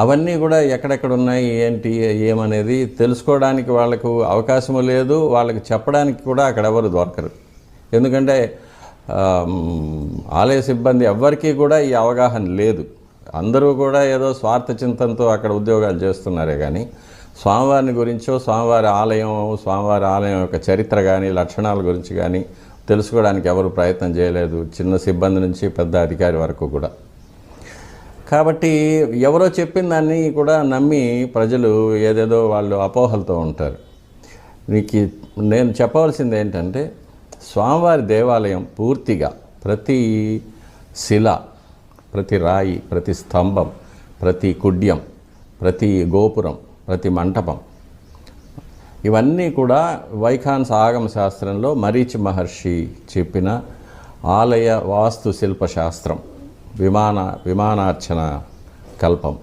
అవన్నీ కూడా ఎక్కడెక్కడ ఉన్నాయి ఏంటి ఏమనేది తెలుసుకోవడానికి వాళ్ళకు అవకాశము లేదు. వాళ్ళకి చెప్పడానికి కూడా అక్కడ ఎవరు దొరకరు. ఎందుకంటే ఆలయ సిబ్బంది ఎవ్వరికీ కూడా ఈ అవగాహన లేదు. అందరూ కూడా ఏదో స్వార్థ చింతనతో అక్కడ ఉద్యోగాలు చేస్తున్నారే కానీ స్వామివారిని గురించో స్వామివారి ఆలయం స్వామివారి ఆలయం యొక్క చరిత్ర కానీ లక్షణాల గురించి కానీ తెలుసుకోవడానికి ఎవరు ప్రయత్నం చేయలేదు. చిన్న సిబ్బంది నుంచి పెద్ద అధికారి వరకు కూడా. కాబట్టి ఎవరో చెప్పిన దాన్ని కూడా నమ్మి ప్రజలు ఏదేదో వాళ్ళు అపోహలతో ఉంటారు. మీకు నేను చెప్పవలసింది ఏంటంటే స్వామివారి దేవాలయం పూర్తిగా ప్రతి శిల ప్రతి రాయి ప్రతి స్తంభం ప్రతి కుడ్యం ప్రతి గోపురం ప్రతి మంటపం ఇవన్నీ కూడా వైఖాన్స్ ఆగమ శాస్త్రంలో మరీచి మహర్షి చెప్పిన ఆలయ వాస్తు శిల్ప శాస్త్రం. విమాన విమానార్చన కల్పం.